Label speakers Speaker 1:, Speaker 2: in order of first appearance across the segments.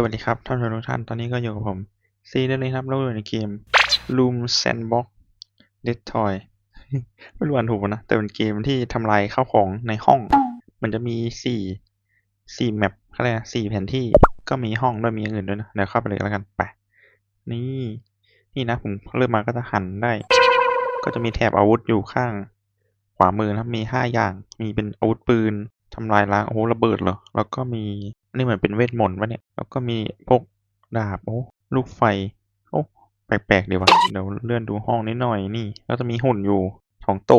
Speaker 1: สวัสดีครับท่านผู้ชมทุกท่าน ตอนนี้ก็อยู่กับผมซีนั่นเองครับเราอยู่ในเกม Room Sandbox Dead Toy ไม่รู้อ่านถูกปะนะ แต่เป็นเกมที่ทำลายข้าวของในห้อง มันจะมีสี่สี่แมปเขาเรียกอะไรสี่แผนที่ก็มีห้องด้วยมีอย่างอื่นด้วยนะ เดี๋ยวเข้าไปเลยแล้วกันไป นี่ นี่นะผมเริ่มมาก็จะหันได้ ก็จะมีแถบอาวุธอยู่ข้างขวามือนะครับมีห้าอย่าง มีเป็นอาวุธปืน ทำลายล้างโอ้โหระเบิดเหรอ แล้วก็มีอันนี่เหมือนเป็นเวทมนต์วะเนี่ย แล้วก็มีพวกดาบโอ้ลูกไฟโอ้แปลกๆดีวะเดี๋ยวเลื่อนดูห้องนิดหน่อยนี่แล้วจะมีหุ่นอยู่ของโต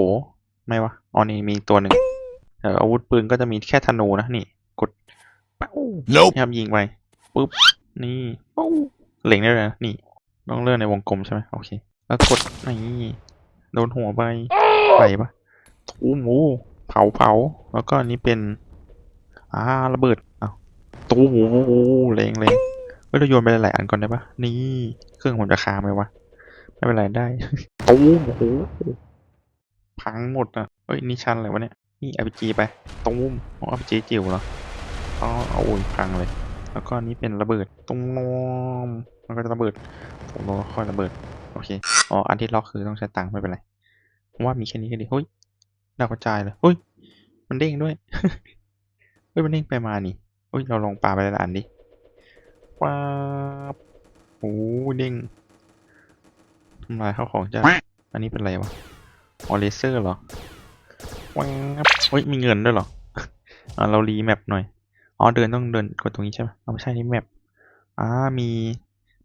Speaker 1: ไม่วะอ๋อนี่มีตัวหนึ่งแต่อาวุธปืนก็จะมีแค่ธนูนะนี่ กดเป้า
Speaker 2: Nope.
Speaker 1: นี่ครับยิงไปปุ๊บนี่ปุ๊บเล็งได้เลยนะนี่ต้องเลื่อนในวงกลมใช่ไหมโอเค แล้วกดนี่โดนหัวไปไปปะตู้หมู เผาเผาแล้วก็อันนี้เป็นอ่าระเบิดอ้าวตู้หมูแรงแรงเฮ้ยเราโยนไปหลายอันก่อนได้ปะนี่เครื่องผมจะค้างไหมวะไม่เป็นไรได้ตู้โหพังหมดอะเฮ้ยนี่ชั้นอะไรวะเนี่ยนี่เอาไปจีไปตู้มอ๋อเอาไปจีจิ๋วเหรออ๋อเอาโอ้ยพังเลย แล้วก็อันนี้เป็นระเบิดตุ้มนมมันก็จะระเบิดผมรอค่อยระเบิดโอเคอ๋ออันที่ล็อกคือต้องใช้ตังค์ไม่เป็นไรผมว่ามีแค่นี้ก็ดีเฮ้ย ดาวกระจายเลยเฮ้ย มันเด้งด้วยเฮ้ยมันเด้งไปมานี่เฮ้ยเราลองปาไปละอันดิว้าบโอ้เด้งทำลายข้าวของจ้าอันนี้เป็นอะไรวะออเลเซอร์เหรอว้าบเฮ้ยมีเงินด้วยเหรออ่าเรารีแมปหน่อยอ๋อเดินต้องเดินกดตรงนี้ใช่ไหมเอาไม่ใช่นี่แมปอ่ามี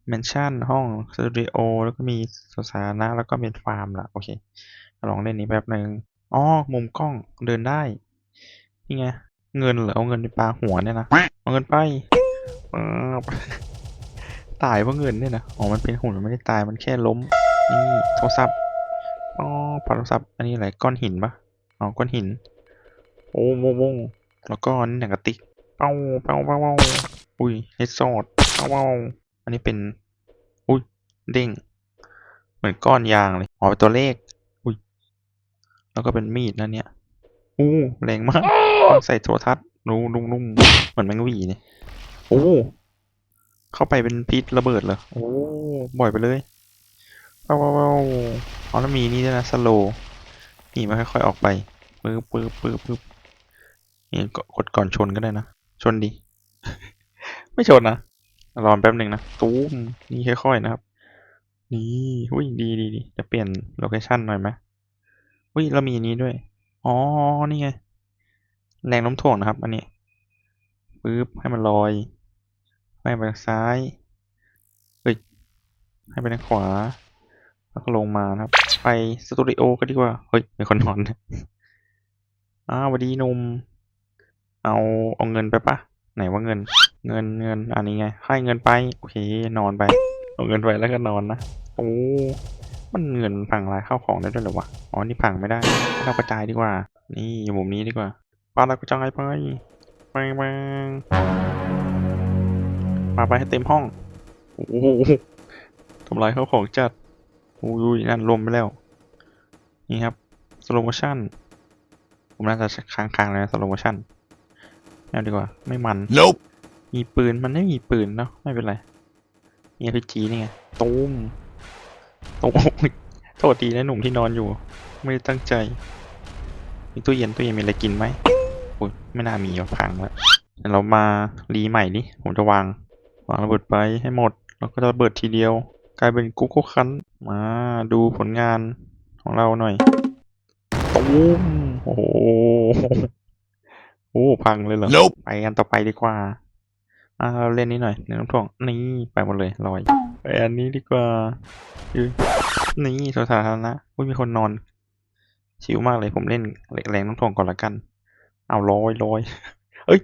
Speaker 1: แมนชั่นห้องสตูดิโอแล้วก็มีสวนสาธารณะแล้วก็เป็นฟาร์มล่ะโอเคลองเล่นนี้แป๊บหนึ่ง อ๋อ มุมกล้องเดินได้ นี่ไง เงินเหรอเอาเงินไปปาหัวเนี่ยนะ เอาเงินไปตายเพราะเงินเนี่ยนะ อ๋อ มันเป็นหุ่นมันไม่ได้ตาย มันแค่ล้ม นี่โทรศัพท์ อ๋อปาโทรศัพท์ อันนี้อะไร ก้อนหินปะอ๋อ ก้อนหิน โอ้โมโมแล้วก็อันนี่หนังกระติก เป้าเป้าเป้าเป้าอุ้ยเฮดซอดเป้าเป้าอันนี้เป็น อุ้ย เด้ง เหมือนก้อนยางเลย อ๋อ เป็นตัวเลข แล้วก็เป็นมีดนั่นเนี่ยอู้แรงมากต้องใส่โทรทัศน์นุ่มนุ่มๆเหมือนแมงหวีเนี่ยโอ้เข้าไปเป็นพิษระเบิดเหรอโอ้บ่อยไปเลยเป้าเป้าเป้าอ๋อแล้วมีนี่ด้วยนะสโลนี่มันค่อยๆออกไปปึ๊บปึ๊บปึ๊บปึ๊บนี่กดกดก่อนชนก็ได้นะชนดี ไม่ชนนะรอแป๊บหนึ่งนะตูมนี่ค่อยๆนะครับ นี่หุ้ยดีดีดีจะเปลี่ยนโลเคชันหน่อยไหม หุ้ยเรามีอันนี้ด้วย อ๋อ นี่ไง แรงน้มถ่วงนะครับ อันนี้ปึ๊บให้มันลอย ให้ไปทางซ้ายเฮ้ยให้ไปทางขวา แล้วก็ลงมานะครับ ไปสตูดิโอก็ดีกว่า เฮ้ยมีคนนอนอ้าวสวัสดีนุ่มเอาเอาเงินไปปะไหนว่าเงิน เงินเงินอันนี้ไง ให้เงินไป โอเค นอนไป เอาเงินไปแล้วก็นอนนะ โอ้ มันเงินพังลายข้าวของได้ด้วยเหรอวะ อ๋อ นี่พังไม่ได้ เรากระจายดีกว่า นี่อยู่มุมนี้ดีกว่าปาเรากระจายไปไปไปมาไปให้เต็มห้อง โอ้โหทำลายข้าวของจัดอุ้ยนั่นรวมไปแล้ว นี่ครับสโลโมชั่น ผมน่าจะค้างๆเลยนะสโลโมชั่นไม่เอาดีกว่า ไม่มัน
Speaker 2: Nope.
Speaker 1: มีปืน มันไม่มีปืนเนาะ ไม่เป็นไรมีพีจีนี่ไง ตูม ตูมโทษทีนะหนุ่มที่นอนอยู่ ไม่ได้ตั้งใจมีตู้เย็นตู้เย็นมีอะไรกินไหมโอ้ยไม่น่ามีว่ะพังแล้วเดี๋ยวเรามารีใหม่ดิผมจะวางวางระเบิดไปให้หมด แล้วก็จะระเบิดทีเดียว กลายเป็นกุ๊กโคคันมาดูผลงานของเราหน่อยตูมโอ้โหโอ้พังเลยเหรอ
Speaker 2: Nope.
Speaker 1: ไปกันต่อไปดีกว่าอ่าเราเล่นนี้หน่อยในน้ำท่วงนี่ไปหมดเลยลอยไปอันนี้ดีกว่า อุ๊ยนี่สวนสาธารณะอุ้ยมีคนนอน ชิวมากเลยผมเล่นแรงน้ำท่วงก่อนละกัน เอาลอยลอยเอ้ย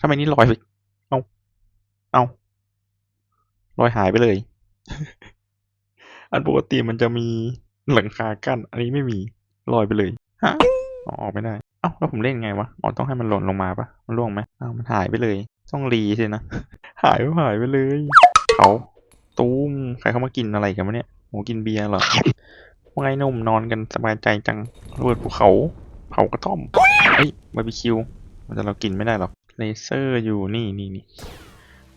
Speaker 1: ทำไมนี่ลอยไปเอาเอาลอยหายไปเลย อันปกติมันจะมีหลังคากั้น อันนี้ไม่มีลอยไปเลยฮะออออกไม่ได้เอ้าแล้วผมเล่นไงวะอ๋อต้องให้มันหล่นลงมาปะมันล่วงไหมอ้าวมันหายไปเลย ต้องรีสินะหายไปหายไปเลยเขา ตูมใครเข้ามากินอะไรกันวะเนี่ยโหกินเบียร์เหรอว่าไงนุ่มนอนกันสบายใจจังระเบิดภูเขา เผากระท่อมเฮ้ยบาร์บีคิวมันจะเรากินไม่ได้หรอกเลเซอร์อยู่นี่นี่นี่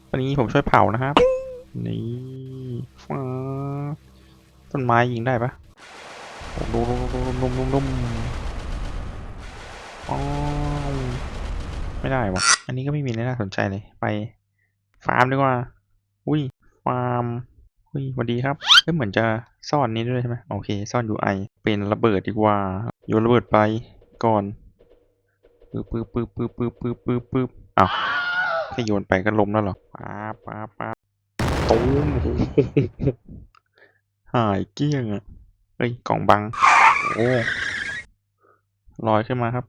Speaker 1: ไปอนนี้ผมช่วยเผานะครับ นี่ฟ้าต้นไม้ยิงได้ปะโอ้ดุมดุมดุมดุมดุมอ๋อไม่ได้วะอันนี้ก็ไม่มีอะไรน่าสนใจเลย ไปฟาร์มดีกว่าาร์มอุ้ยสวัสดีครับเอ้ยเหมือนจะซ่อนนี้ด้วยใช่ไหมโอเค ซ่อน UI เป็นระเบิดดีกว่า โยนระเบิดไปก่อนปึ๊บปึ๊บปึ๊บปึ๊บปึ๊บปึ๊บปึ๊บปึ๊บอ้าวแค่โยนไปก็ล้มแล้วเหรอป๊าบป๊าบป๊าบตูมหายเกลี้ยงอะเฮ้ยกล่องบัง โอ้ลอยขึ้นมาครับ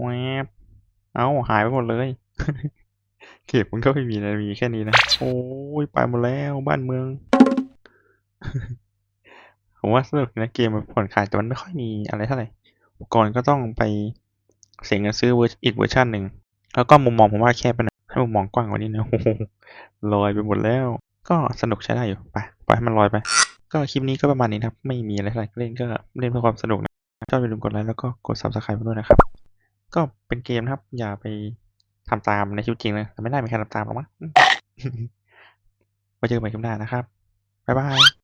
Speaker 1: แวบเอ้าหายไปหมดเลย เก็บมันก็ไม่มีนะมีแค่นี้นะ โอ้ยไปหมดแล้วบ้านเมือง ผมว่าสนุกนะเกมมันผ่อนคลายแต่มันไม่ค่อยมีอะไรเท่าไหร่อุปกรณ์ก็ต้องไปเสียเงินซื้อเวอร์อีกเวอร์ชันหนึ่ง แล้วก็มุมมองผมว่าแคบไปหน่อยให้มุมมองกว้างกว่านี้นะโอ้โหลอยไปหมดแล้ว ก็สนุกใช้ได้อยู่ไปปล่อยให้มันลอยไป ก็คลิปนี้ก็ประมาณนี้ครับ ไม่มีอะไรเท่าไหร่เล่นก็เล่นเพื่อความสนุกนะชอบอย่าลืมกดไลค์แล้วก็กด subscribe ด้วยนะครับ ก็เป็นเกมนะครับ อย่าไป ทำตามในชีวิตจริงเลยแต่ไม่ได้มีใครทำตามหรอกมั้งไว้เจอกันใหม่คลิปหน้านะครับ บ๊ายบาย